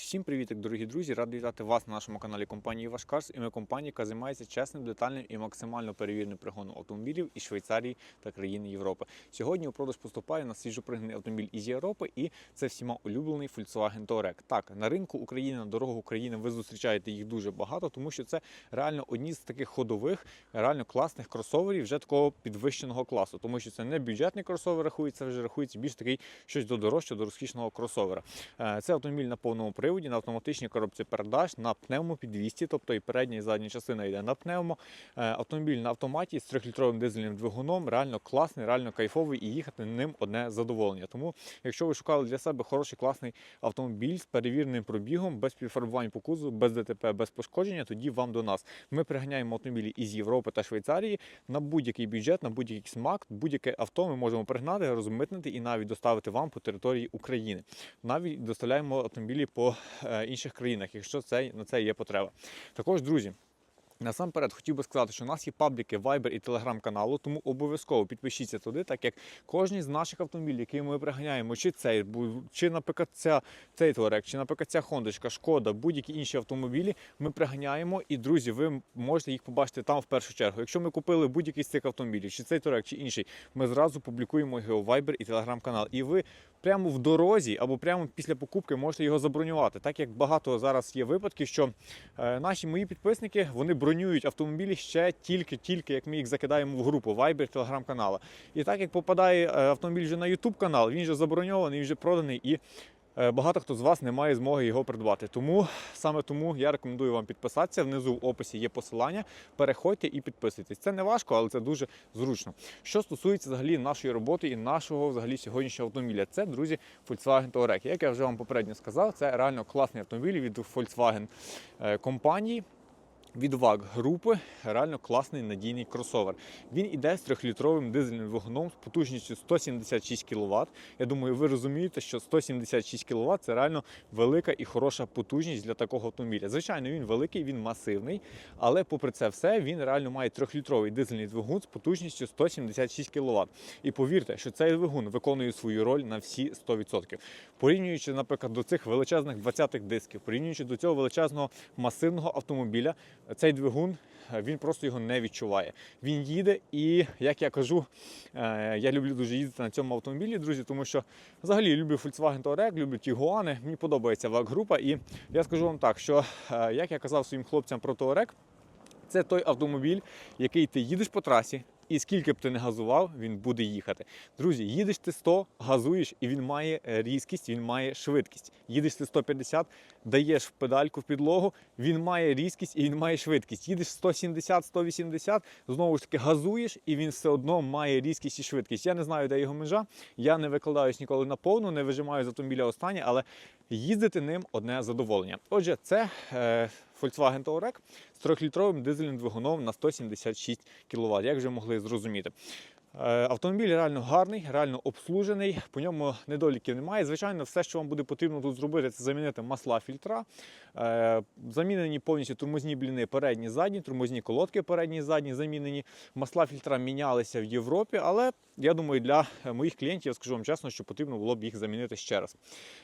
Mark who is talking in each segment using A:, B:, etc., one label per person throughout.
A: Всім привіт, дорогі друзі! Радий вітати вас на нашому каналі компанії Вашкарс. І ми компанія, яка займається чесним, детальним і максимально перевіреним пригоном автомобілів із Швейцарії та країн Європи. Сьогодні у продаж поступає на свіжопригнаний автомобіль із Європи, і це всіма улюблений Volkswagen Touareg. Так, на ринку України, на дорогах України ви зустрічаєте їх дуже багато, тому що це реально одні з таких ходових, реально класних кросоверів вже такого підвищеного класу, тому що це не бюджетний кросовер рахується, вже рахується більш такий щось до дорожчого, до розкішного кросовера. Е, Це автомобіль на повному приводі, на автоматичній коробці передач, на пневмопідвісті, тобто і передня і задня частина йде на пневмо. Е, Автомобіль на автоматі з 3-літровим дизельним двигуном, реально класний, реально кайфовий і їхати ним одне задоволення. Тому, якщо ви шукали для себе хороший класний автомобіль з перевіреним пробігом, без підфарбувань по кузову, без ДТП, без пошкодження, тоді вам до нас. Ми приганяємо автомобілі із Європи та Швейцарії на будь-який бюджет, на будь-який смак, будь-яке авто ми можемо пригнати, розмитнити і навіть доставити вам по території України. Навіть доставляємо автомобілі по інших країнах, якщо це на це є потреба. Також, друзі. Насамперед хотів би сказати, що у нас є пабліки Viber і Telegram каналу, тому обов'язково підпишіться туди, так як кожен з наших автомобілів, які ми приганяємо, чи цей, чи наприклад ця, цей Touareg, чи наприклад ця Хондочка, Шкода, будь-які інші автомобілі, ми приганяємо. І друзі, ви можете їх побачити там в першу чергу. Якщо ми купили будь-який з цих автомобілів, чи цей Touareg, чи інший, ми зразу публікуємо його в Viber і Telegram канал. І ви прямо в дорозі або прямо після покупки можете його забронювати. Так як багато зараз є випадків, що е, наші мої підписники вони бронюють автомобілі ще тільки-тільки, як ми їх закидаємо в групу Viber, Telegram канала. І так як попадає е, автомобіль вже на YouTube канал, він вже заброньований, він вже проданий і. е, Багато хто з вас не має змоги його придбати. Тому саме тому я рекомендую вам підписатися. Внизу в описі є посилання. Переходьте і підписуйтесь. Це не важко, але це дуже зручно. Що стосується взагалі нашої роботи і нашого взагалі сьогоднішнього автомобіля, це друзі Volkswagen Touareg. Як я вже вам попередньо сказав, це реально класний автомобіль від Volkswagen е, компанії. Від ВАГ групи реально класний надійний кросовер. Він іде з 3-літровим дизельним двигуном з потужністю 176 кВт. Я думаю, ви розумієте, що 176 кВт це реально велика і хороша потужність для такого автомобіля. Звичайно, він великий, він масивний, але попри це все, він реально має 3-літровий дизельний двигун з потужністю 176 кВт. І повірте, що цей двигун виконує свою роль на всі 100%. Порівнюючи, наприклад, до цих величезних 20-х дисків, порівнюючи до цього величезного масивного автомобіля, цей двигун е, він просто його не відчуває. Він їде, і як я кажу, е, я люблю дуже їздити на цьому автомобілі, друзі, тому що взагалі люблю Volkswagen Touareg, люблю Тігуани. мені подобається вак-група. І я скажу вам так, що е, як я казав своїм хлопцям про Touareg, це той автомобіль, який ти їдеш по трасі. І скільки б ти не газував, він буде їхати. Друзі, їдеш ти 100, газуєш, і він має е, різкість, він має швидкість. Їдеш ти 150, даєш в педальку в підлогу, він має різкість і він має швидкість. Їдеш 170, 180, знову ж таки газуєш, і він все одно має різкість і швидкість. Я не знаю, де його межа. Я не викладаюсь ніколи на повну, не вижимаю з автомобіля останнє, але їздити ним одне задоволення. Отже, це е, Volkswagen Touareg з 3-літровим дизельним двигуном на 176 кВт, як вже могли зрозуміти. Е, Автомобіль реально гарний, реально обслужений, по ньому недоліків немає. Звичайно, все, що вам буде потрібно тут зробити, це замінити масла фільтра. Е, Замінені повністю тормозні бліни передні, задні, тормозні колодки передні, задні замінені. Масла фільтра мінялися в Європі, але я думаю, для моїх клієнтів я скажу вам чесно, що потрібно було б їх замінити ще раз.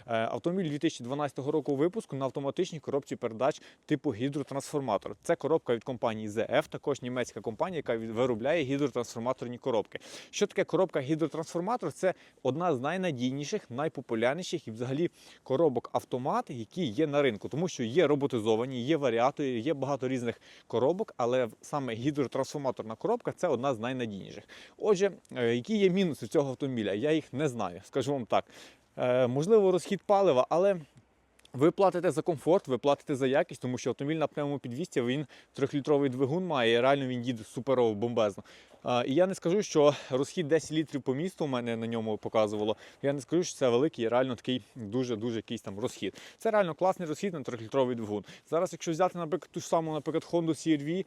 A: Е, Автомобіль 2012 року випуску на автоматичній коробці передач типу гідротрансформатор. Це коробка від компанії ZF, також німецька компанія, яка виробляє гідротрансформаторні коробки. Що таке коробка гідротрансформатор? Це одна з найнадійніших, найпопулярніших і взагалі коробок автомат, які є на ринку, тому що є роботизовані, є варіатори, є багато різних коробок, але саме гідротрансформаторна коробка це одна з найнадійніших. Отже, е, які є мінуси цього автомобіля? Я їх не знаю, скажу вам так. Е, Можливо, розхід палива, але ви платите за комфорт, ви платите за якість, тому що автомобіль на пневмопідвісті, він трьохлітровий двигун має, і реально він їде суперово, бомбезно. А, І я не скажу, що розхід 10 літрів по місту у мене на ньому показувало. Я не скажу, що це великий, реально такий дуже-дуже якийсь там розхід. Це реально класний розхід на трьохлітровий двигун. Зараз, якщо взяти, наприклад, ту ж саму, наприклад, Honda CR-V,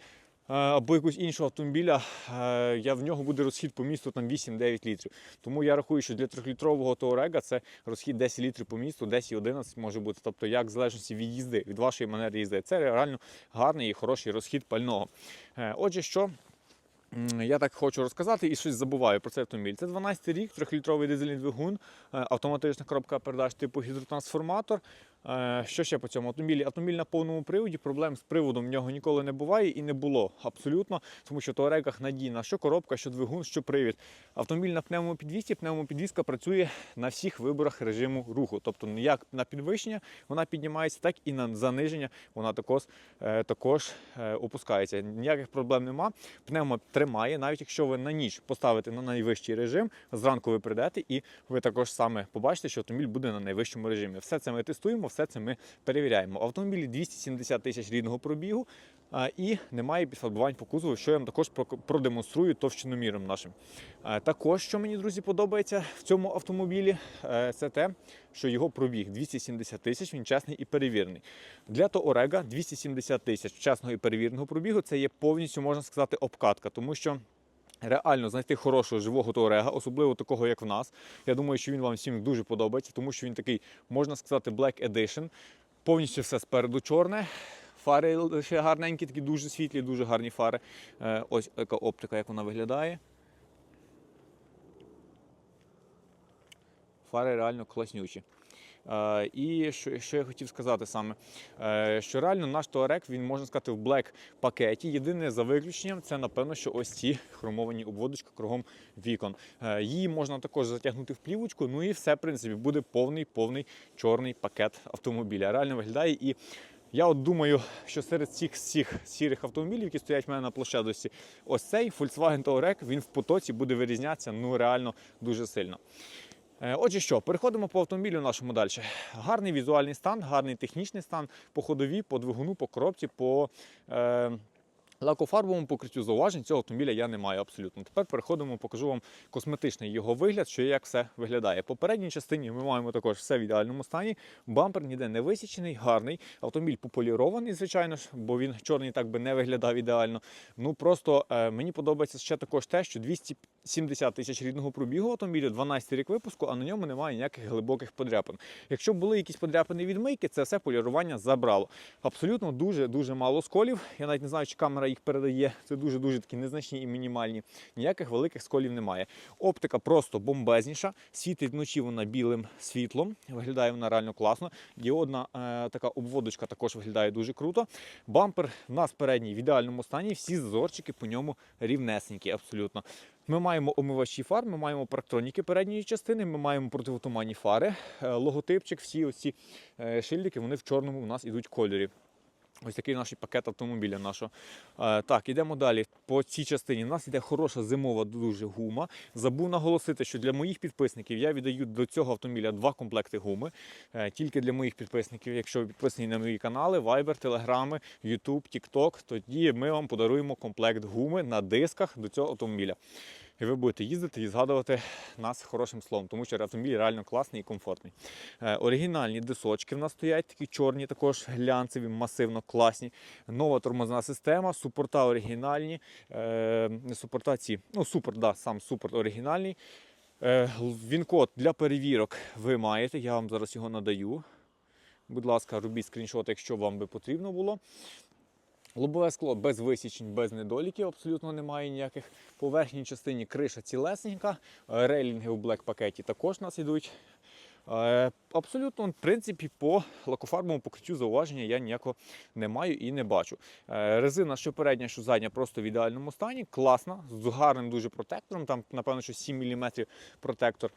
A: або якогось іншого автомобіля, е, я в нього буде розхід по місту там 8-9 літрів. Тому я рахую, що для трьохлітрового Touareg це розхід 10 літрів по місту, 10-11 може бути. Тобто, як в залежності від їзди, від вашої манери їзди. Це реально гарний і хороший розхід пального. Е, Отже, що я так хочу розказати і щось забуваю про цей автомобіль. Це 12 рік, 3-літровий дизельний двигун, е, автоматична коробка передач типу гідротрансформатор. Е, Що ще по цьому автомобілі? Автомобіль на повному приводі. Проблем з приводом в нього ніколи не буває і не було абсолютно, тому що в Touareg надійна що коробка, що двигун, що привід. Автомобіль на пневмопідвісці, пневмопідвізка працює на всіх виборах режиму руху. Тобто як на підвищення вона піднімається, так і на заниження вона також, е, також е, опускається. Ніяких проблем нема. Пневмо тримає, навіть якщо ви на ніч поставите на найвищий режим, зранку ви прийдете і ви також саме побачите, що автомобіль буде на найвищому режимі. Все це ми тестуємо, все це ми перевіряємо. Автомобілі 270 тисяч рідного пробігу. І немає підфарбувань по кузову, що я вам також продемонструю товщиноміром нашим. Також, що мені, друзі, подобається в цьому автомобілі, е, це те, що його пробіг 270 тисяч, він чесний і перевірений. Для Touareg 270 тисяч чесного і перевіреного пробігу це є повністю, можна сказати, обкатка, тому що. Реально знайти хорошого живого Touareg, особливо такого, як в нас. Я думаю, що він вам всім дуже подобається, тому що він такий, можна сказати, Black Edition. Повністю все спереду чорне. Фари ще гарненькі, такі дуже світлі, дуже гарні фари. Е, Ось яка оптика, як вона виглядає. Фари реально класнючі. Е, І що, що я хотів сказати саме, Е, що реально наш Touareg, він можна сказати в блек пакеті. Єдине за виключенням це напевно, що ось ці хромовані обводочки кругом вікон. Е, Її можна також затягнути в плівочку. Ну і все, в принципі, буде повний повний чорний пакет автомобіля. Реально виглядає і. Я от думаю, що серед цих всіх сірих автомобілів, які стоять в мене на площадості, ось цей Volkswagen Touareg, він в потоці буде вирізнятися ну реально дуже сильно. Е, Отже, що, переходимо по автомобілю нашому далі. Гарний візуальний стан, гарний технічний стан по ходові, по двигуну, по коробці, по е, лакофарбовому покриттю зауважень цього автомобіля я не маю абсолютно. Тепер переходимо, покажу вам косметичний його вигляд, що як все виглядає. По передній частині ми маємо також все в ідеальному стані. Бампер ніде не висічений, гарний. Автомобіль пополірований, звичайно ж, бо він чорний так би не виглядав ідеально. Ну просто е, мені подобається ще також те, що 270 тисяч рідного пробігу автомобілю, 12 рік випуску, а на ньому немає ніяких глибоких подряпин. Якщо були якісь подряпини від мийки, це все полірування забрало. Абсолютно дуже дуже мало сколів. Я навіть не знаю, чи камера їх передає. Це дуже дуже такі незначні і мінімальні. Ніяких великих сколів немає. Оптика просто бомбезніша. Світить вночі вона білим світлом. Виглядає вона реально класно. Діодна е, така обводочка також виглядає дуже круто. Бампер в нас передній в ідеальному стані. Всі зазорчики по ньому рівнесенькі, абсолютно. Ми маємо омивачі фар, ми маємо парктроніки передньої частини, ми маємо противотуманні фари, е, логотипчик, всі оці е, шильдики, вони в чорному у нас ідуть кольорі. Ось такий наш пакет автомобіля нашого. Е, так, ідемо далі. По цій частині у нас іде хороша зимова дуже гума. Забув наголосити, що для моїх підписників я віддаю до цього автомобіля два комплекти гуми. Е, тільки для моїх підписників, якщо ви підписані на мої канали, Viber, Телеграми, YouTube, TikTok, тоді ми вам подаруємо комплект гуми на дисках до цього автомобіля. І ви будете їздити і згадувати нас хорошим словом, тому що автомобіль реально класний і комфортний. Е, оригінальні дисочки в нас стоять, такі чорні, також глянцеві, масивно класні. Нова тормозна система, супорта оригінальні. Е, супорта ці, ну супорт, да, сам супорт оригінальний. Е, Він-код для перевірок ви маєте, я вам зараз його надаю. Будь ласка, робіть скріншот, якщо вам би потрібно було. Лобове скло без висічень, без недоліків, абсолютно немає ніяких. По верхній частині криша цілесенька, е, рейлінги у блек пакеті також у нас йдуть. Е, Абсолютно, в принципі, по лакофарбовому покриттю зауваження я ніякого не маю і не бачу. Е, Резина, що передня, що задня, просто в ідеальному стані, класна, з гарним дуже протектором. Там, напевно, що 7 мм протектор.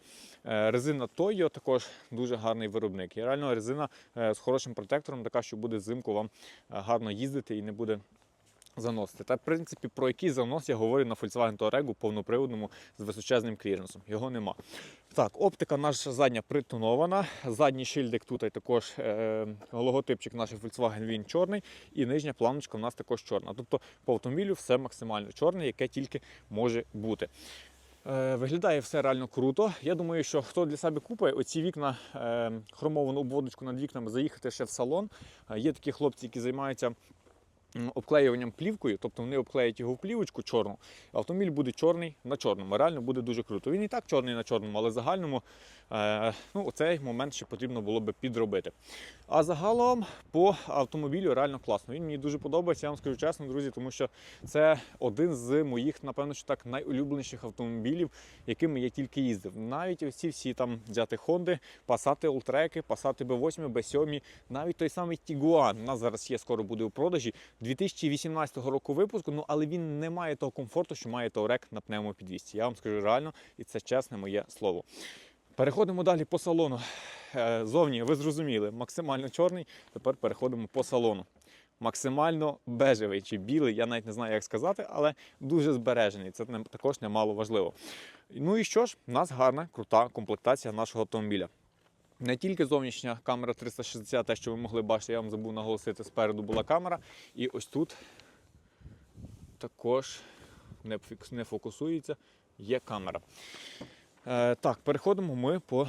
A: Е, Резина Toyo також дуже гарний виробник. І реально резина з хорошим протектором, така, що буде взимку вам гарно їздити і не буде заносити. Та, в принципі, про який занос я говорю на Volkswagen Touareg повноприводному з височезним кліренсом. Його нема. Так, оптика наша задня притонована. Задній шильдик тут також е, логотипчик наш Volkswagen він чорний, і нижня планочка у нас також чорна. Тобто по автомобілю все максимально чорне, яке тільки може бути. Е, Виглядає все реально круто. Я думаю, що хто для себе купить оці вікна, е, хромовану обводочку над вікнами, заїхати ще в салон. Е, Є такі хлопці, які займаються обклеюванням плівкою, тобто вони обклеять його в плівочку чорну, автомобіль буде чорний на чорному. Реально буде дуже круто. Він і так чорний на чорному, але в загальному е, ну, цей момент ще потрібно було би підробити. А загалом по автомобілю реально класно. Він мені дуже подобається, я вам скажу чесно, друзі, тому що це один з моїх, напевно, що так найулюбленіших автомобілів, якими я тільки їздив. Навіть ось ці всі там взяти Хонди, Passat Ултреки, Passat B8, B7, навіть той самий Tiguan у нас зараз є, скоро буде у продажі. 2018 року випуску, ну але він не має того комфорту, що має Touareg на пневмопідвісці. Я вам скажу реально, і це чесне моє слово. Переходимо далі по салону. Е, Зовні ви зрозуміли, максимально чорний. Тепер переходимо по салону. Максимально бежевий чи білий, я навіть не знаю, як сказати, але дуже збережений. Це також немало важливо. Ну і що ж, у нас гарна, крута комплектація нашого автомобіля. Не тільки зовнішня камера 360, те, що ви могли бачити, я вам забув наголосити, спереду була камера. І ось тут також не, фокусується, є камера. Е, так, переходимо ми по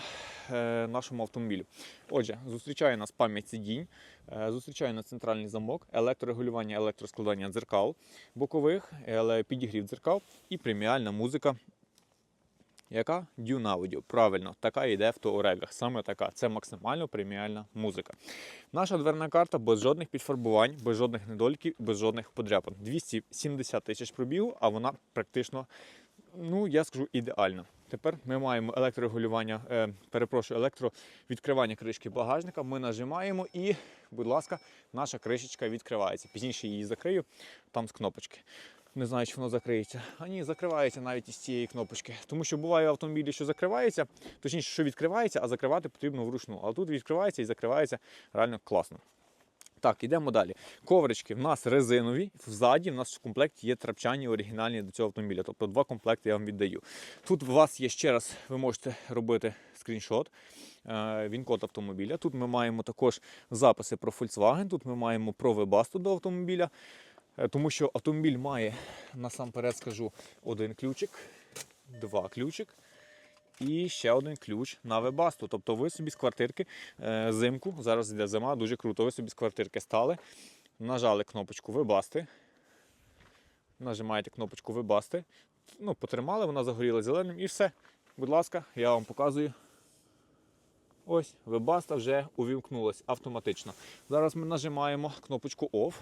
A: е, нашому автомобілю. Отже, зустрічає нас пам'ять сидінь, е, зустрічає нас центральний замок, електрорегулювання, електроскладання дзеркал бокових, але підігрів дзеркал і преміальна музика. Яка Dune Audio. Правильно, така йде в Touareg. Саме така. Це максимально преміальна музика. Наша дверна карта без жодних підфарбувань, без жодних недоліків, без жодних подряпин. 270 тисяч пробігу, а вона практично, ну я скажу, ідеальна. Тепер ми маємо електрорегулювання, е, перепрошую, електровідкривання кришки багажника. Ми нажимаємо і, будь ласка, наша кришечка відкривається. Пізніше її закрию там з кнопочки. Не знаю, чи воно закриється. А ні, закривається навіть із цієї кнопочки. Тому що буває автомобілі, що закривається, точніше, що відкривається, а закривати потрібно вручну. А тут відкривається і закривається реально класно. Так, йдемо далі. Коврички в нас резинові, ззаді в нас в комплекті є трапчані оригінальні до цього автомобіля. Тобто два комплекти я вам віддаю. Тут у вас є ще раз, ви можете робити скріншот. е, Він-код автомобіля. Тут ми маємо також записи про Volkswagen, тут ми маємо про Webasto до автомобіля. Е, Тому що автомобіль має насамперед скажу один ключик, два ключик і ще один ключ на вебасту. Тобто ви собі з квартирки е, зимку, зараз йде зима, дуже круто. Ви собі з квартирки стали, нажали кнопочку вебасти. Нажимаєте кнопочку вебасти. Ну, потримали, вона загоріла зеленим і все. Будь ласка, я вам показую. Ось, вебаста вже увімкнулась автоматично. Зараз ми нажимаємо кнопочку OFF.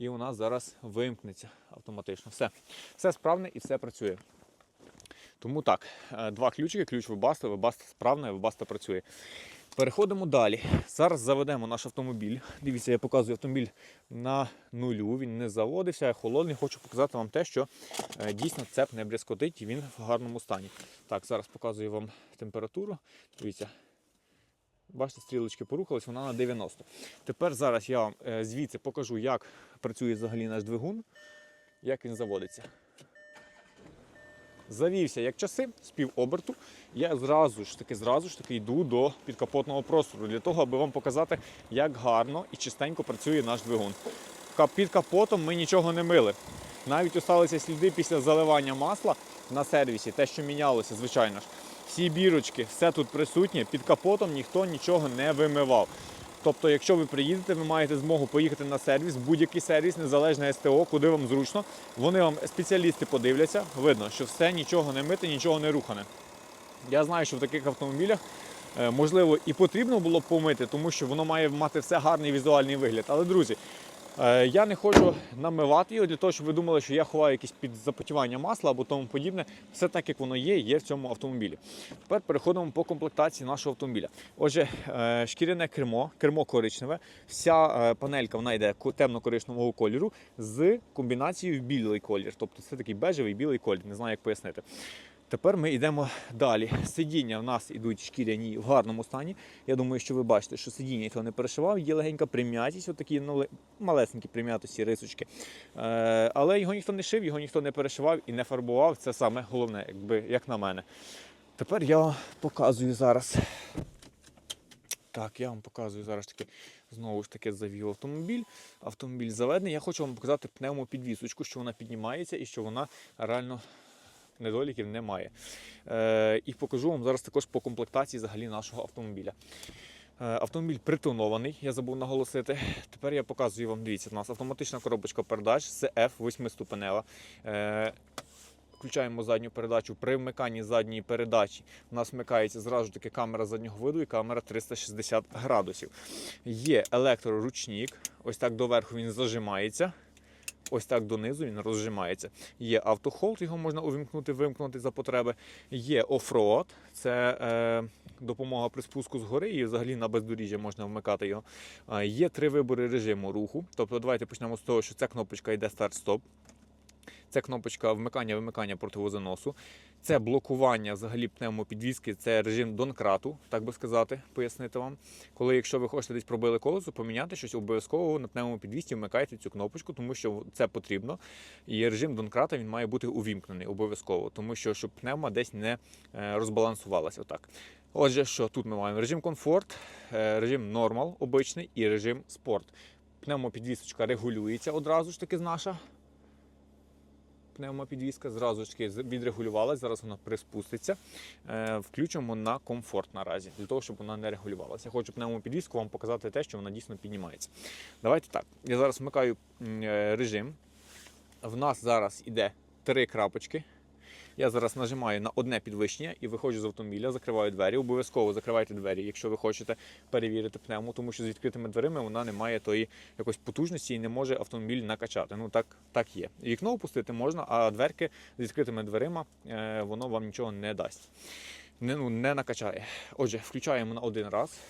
A: І у нас зараз вимкнеться автоматично. Все. Все справне і все працює. Тому так, е, два ключики, ключ вебаста, вебаста справна, вебаста працює. Переходимо далі. Зараз заведемо наш автомобіль. Дивіться, я показую автомобіль на нулю, він не заводився, я холодний. Хочу показати вам те, що е, дійсно цеп не брязкотить і він в гарному стані. Так, зараз показую вам температуру. Дивіться. Бачите, стрілочки порухались, вона на 90. Тепер зараз я вам е, звідси покажу, як працює взагалі наш двигун, як він заводиться. Завівся як часи з півоберту. Я зразу ж таки зразу ж таки йду до підкапотного простору для того, аби вам показати, як гарно і чистенько працює наш двигун. Під капотом ми нічого не мили. Навіть осталися сліди після заливання масла на сервісі, те, що мінялося, звичайно ж. Всі бірочки, все тут присутнє, під капотом ніхто нічого не вимивав. Тобто, якщо ви приїдете, ви маєте змогу поїхати на сервіс, будь-який сервіс, незалежне СТО, куди вам зручно. Вони вам спеціалісти подивляться, видно, що все нічого не мите, нічого не рухане. Я знаю, що в таких автомобілях е, можливо і потрібно було б помити, тому що воно має мати все гарний візуальний вигляд. Але, друзі, я не хочу намивати його для того, щоб ви думали, що я ховаю якісь під запотівання масла або тому подібне. Все так, як воно є, є в цьому автомобілі. Тепер переходимо по комплектації нашого автомобіля. Отже, е, шкіряне кермо, кермо коричневе, вся е, панелька вона йде ко- темно-коричневого кольору з комбінацією в білий колір. Тобто це такий бежевий білий колір, не знаю, як пояснити. Тепер ми йдемо далі. Сидіння в нас ідуть шкіряні в гарному стані. Я думаю, що ви бачите, що сидіння ніхто не перешивав, є легенька прим'ятість, отакі ну, малесенькі прим'ятості, рисочки. Е, але його ніхто не шив, його ніхто не перешивав і не фарбував. Це саме головне, якби, як на мене. Тепер я вам показую зараз. Так, я вам показую зараз таки знову ж таки завів автомобіль. Автомобіль заведений. Я хочу вам показати пневмопідвісочку, що вона піднімається і що вона реально недоліків немає. Е, і покажу вам зараз також по комплектації взагалі нашого автомобіля. Е, Автомобіль притонований, я забув наголосити. Тепер я показую вам. Дивіться, у нас автоматична коробочка передач CF 8-ступенева. Е, Включаємо задню передачу. При вмиканні задньої передачі у нас вмикається зразу таки камера заднього виду і камера 360 градусів. Є електроручник. Ось так доверху він зажимається. Ось так донизу він розжимається. Є автохолд, його можна увімкнути, вимкнути за потреби. Є офроад, це е, допомога при спуску з гори і взагалі на бездоріжжя можна вмикати його. Е, є три вибори режиму руху. Тобто, давайте почнемо з того, що ця кнопочка йде старт-стоп. Це кнопочка вмикання-вимикання противозаносу. Це блокування взагалі пневмопідвізки, це режим донкрату, так би сказати, пояснити вам. Коли, якщо ви хочете десь пробили колесо, поміняти щось, обов'язково на пневмопідвісті вмикайте цю кнопочку, тому що це потрібно. І режим донкрата він має бути увімкнений обов'язково, тому що щоб пневма десь не е, розбалансувалася. Отак. Отже, що тут ми маємо режим комфорт, е, режим нормал обичний і режим спорт. Пневмопідвісочка регулюється одразу ж таки з наша пневмопідвізка, зразу ж відрегулювалася, зараз вона приспуститься. Е, Включимо на комфорт наразі, для того, щоб вона не регулювалася. Я хочу пневмопідвізку вам показати те, що вона дійсно піднімається. Давайте так. Я зараз вмикаю е, режим. В нас зараз іде три крапочки. Я зараз нажимаю на одне підвищення і виходжу з автомобіля, закриваю двері. Обов'язково закривайте двері, якщо ви хочете перевірити пневму, тому що з відкритими дверима вона не має тої якось потужності і не може автомобіль накачати. Ну так, так є. Вікно опустити можна, а дверки з відкритими дверима е, воно вам нічого не дасть. Не, ну, не накачає. Отже, включаємо на один раз.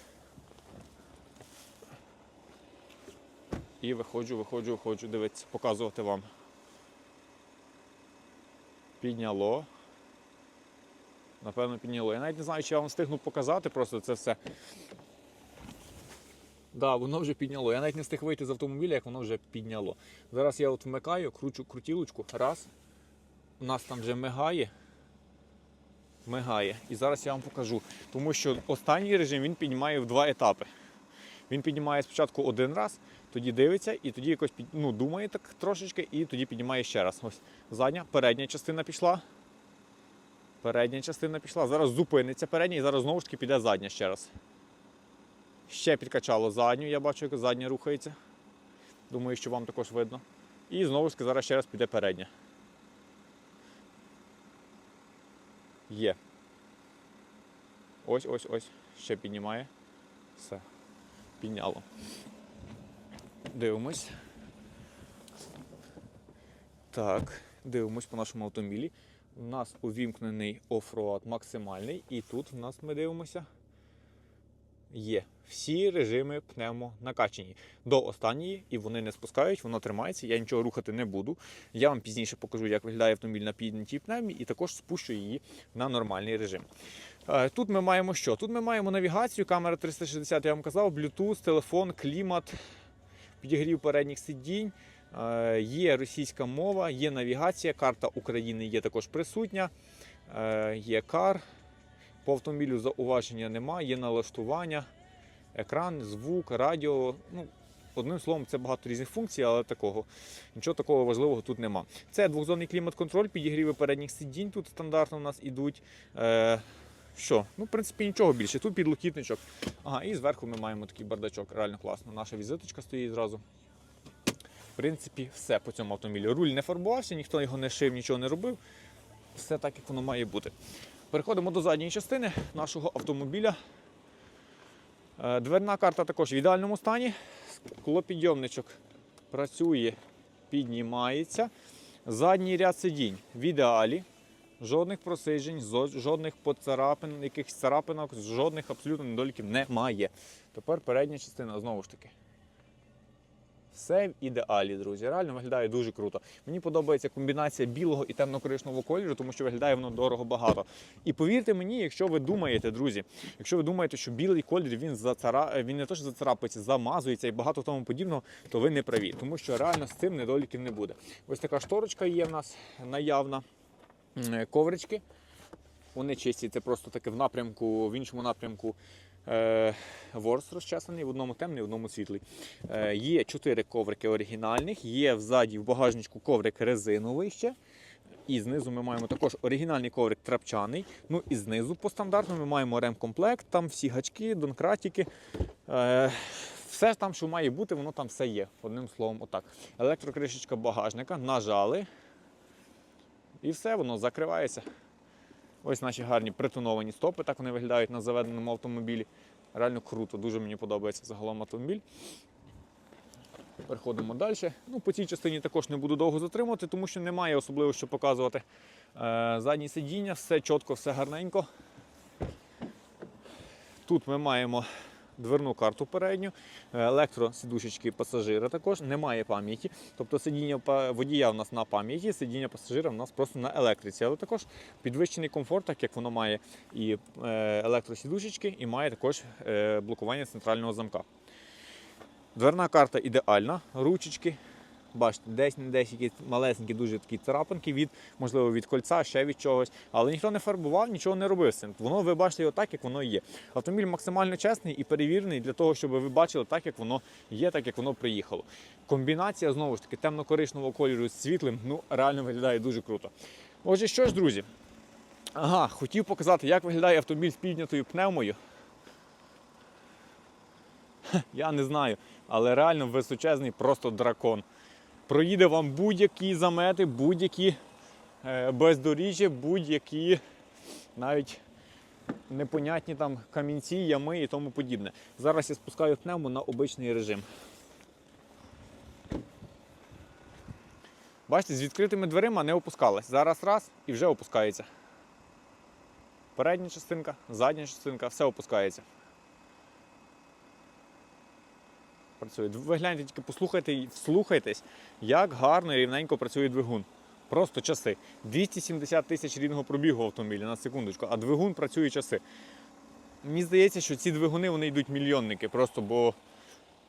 A: І виходжу, виходжу, виходжу, дивитися, показувати вам. Підняло. Напевно, підняло. Я навіть не знаю, чи я вам встигну показати просто це все. Да, воно вже підняло. Я навіть не встиг вийти з автомобіля, як воно вже підняло. Зараз я от вмикаю, кручу крутілочку. Раз. У нас там вже мигає. Мигає. І зараз я вам покажу. Тому що останній режим він піднімає в два етапи. Він піднімає спочатку один раз, тоді дивиться і тоді якось ну, думає так трошечки, і тоді піднімає ще раз. Ось задня, передня частина пішла. Передня частина пішла. Зараз зупиниться передня і зараз знову ж таки піде задня ще раз. Ще підкачало задню, я бачу, як задня рухається. Думаю, що вам також видно. І знову ж таки зараз ще раз піде передня. Є. Ось, ось, ось. Ще піднімає. Все. Підняло. Дивимось. Так, дивимось по нашому автомобілі. У нас увімкнений оффроад максимальний, і тут в нас ми дивимося. Є всі режими пневмо накачані до останньої, і вони не спускають, воно тримається. Я нічого рухати не буду. Я вам пізніше покажу, як виглядає автомобіль на піднятій пневмі, і також спущу її на нормальний режим. Е, Тут ми маємо що? Тут ми маємо навігацію, камера 360, я вам казав, Bluetooth, телефон, клімат, підігрів передніх сидінь. Е, Є російська мова, є навігація, карта України є також присутня, Е, є кар. По автомобілю зауваження немає, є налаштування, екран, звук, радіо. Ну, одним словом, це багато різних функцій, але такого нічого такого важливого тут нема. Це двохзонний клімат-контроль, підігріви передніх сидінь тут стандартно у нас ідуть. Е, що? Ну, в принципі, нічого більше. Тут підлокітничок. Ага, і зверху ми маємо такий бардачок. Реально класно. Наша візиточка стоїть зразу. В принципі, все по цьому автомобілі. Руль не фарбувався, ніхто його не шив, нічого не робив. Все так, як воно має бути. Переходимо до задньої частини нашого автомобіля. Е, Дверна карта також в ідеальному стані. Склопідйомничок працює, піднімається. Задній ряд сидінь в ідеалі. Жодних просиджень, жодних поцарапин, якихось царапинок, жодних абсолютно недоліків немає. Тепер передня частина знову ж таки. Все в ідеалі, друзі. Реально виглядає дуже круто. Мені подобається комбінація білого і темно-коричневого кольору, тому що виглядає воно дорого багато. І повірте мені, якщо ви думаєте, друзі, якщо ви думаєте, що білий колір він зацара... він не то, що зацарапається, замазується і багато тому подібного, то ви не праві, тому що реально з цим недоліків не буде. Ось така шторочка є в нас наявна. М, Коврички. Вони чисті, це просто таке в напрямку, в іншому напрямку е, ворс розчесаний, в одному темний, в одному світлий. Е, є чотири коврики оригінальних, є взаді в багажничку коврик резиновий ще. І знизу ми маємо також оригінальний коврик трапчаний. Ну і знизу по стандарту ми маємо ремкомплект, там всі гачки, донкратики. Е, все там, що має бути, воно там все є. Одним словом, отак. Електрокришечка багажника, нажали. І все, воно закривається. Ось наші гарні притоновані стопи, так вони виглядають на заведеному автомобілі. Реально круто, дуже мені подобається загалом автомобіль. Переходимо далі. Ну, по цій частині також не буду довго затримувати, тому що немає особливо що показувати. Е, задні сидіння, все чітко, все гарненько. Тут ми маємо дверну карту передню, електросідушечки пасажира також, немає пам'яті. Тобто сидіння водія в нас на пам'яті, сидіння пасажира в нас просто на електриці. Але також підвищений комфорт, так як воно має і е, електросідушечки, і має також е, блокування центрального замка. Дверна карта ідеальна, ручечки. Бачите, десь не десь якісь малесенькі, дуже такі царапинки від, можливо, від кольця, ще від чогось. Але ніхто не фарбував, нічого не робив цим. Воно ви бачите його так, як воно є. Автомобіль максимально чесний і перевірений для того, щоб ви бачили так, як воно є, так як воно приїхало. Комбінація знову ж таки темно-коричневого кольору з світлим, ну реально виглядає дуже круто. Отже, що ж, друзі? Ага, хотів показати, як виглядає автомобіль з піднятою пневмою. Я не знаю, але реально височезний просто дракон. Проїде вам будь-які замети, будь-які е, бездоріжжя, будь-які навіть непонятні там камінці, ями і тому подібне. Зараз я спускаю пневму на обичний режим. Бачите, з відкритими дверима не опускалась. Зараз раз і вже опускається. Передня частинка, задня частинка, все опускається. Працює. Ви гляньте, тільки послухайте і вслухайтесь, як гарно і рівненько працює двигун. Просто часи. 270 тисяч рідного пробігу автомобіля на секундочку, а двигун працює часи. Мені здається, що ці двигуни вони йдуть мільйонники, просто бо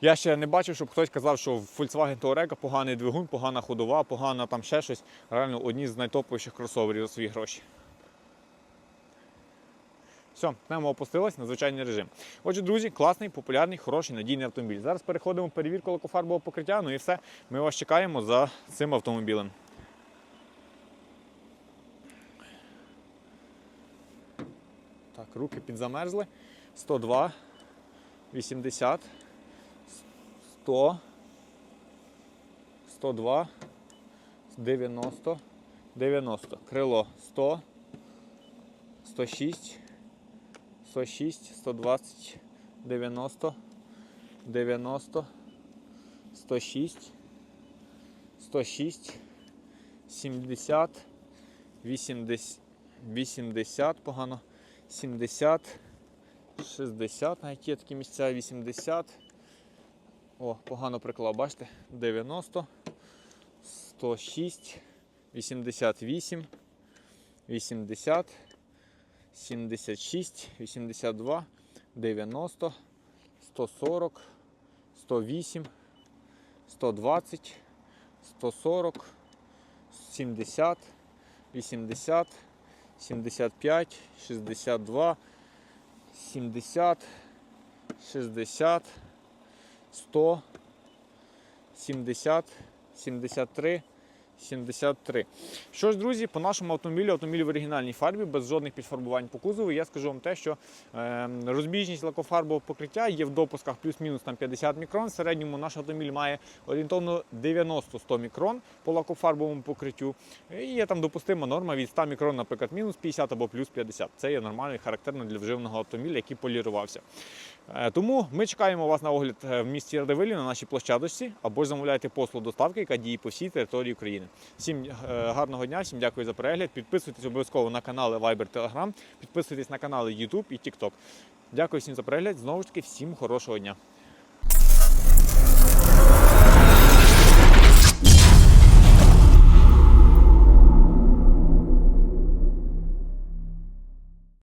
A: я ще не бачив, щоб хтось казав, що в Volkswagen Touareg поганий двигун, погана ходова, погана там ще щось. Реально одні з найтоповіших кросоверів за свої гроші. Все, пневмо опустилась на звичайний режим. Отже, друзі, класний, популярний, хороший, надійний автомобіль. Зараз переходимо в перевірку лакофарбового покриття. Ну і все. Ми вас чекаємо за цим автомобілем. Так, руки підзамерзли. 102, 80, 100, 102, 90, 90. Крило 100, 106. 106, 120, 90, 90, 106, 106, 70, 80, 80 погано, 70, 60, навіть є такі місця, 80. О, погано приклав, бачите? 90, 106, 88, 80. 76, 82, 90, 140, 108, 120, 140, 70, 80, 75, 62, 70, 60, 100, 70, 73, 73. Що ж, друзі, по нашому автомобілю, автомобіль в оригінальній фарбі, без жодних підфарбувань по кузову. Я скажу вам те, що е, розбіжність лакофарбового покриття є в допусках плюс-мінус там 50 мікрон. В середньому наш автомобіль має орієнтовно 90-100 мікрон по лакофарбовому покриттю. І є там допустима норма від 100 мікрон, наприклад, мінус 50 або плюс 50. Це є нормально і характерно для вживаного автомобіля, який полірувався. Е, Тому ми чекаємо вас на огляд е, в місті Радивилі на нашій площадочці або ж замовляйте послугу доставки, яка діє по всій території України. Всім е, гарного дня, всім дякую за перегляд. Підписуйтесь обов'язково на канали Viber, Telegram, підписуйтесь на канали YouTube і TikTok. Дякую всім за перегляд. Знову ж таки, всім хорошого дня.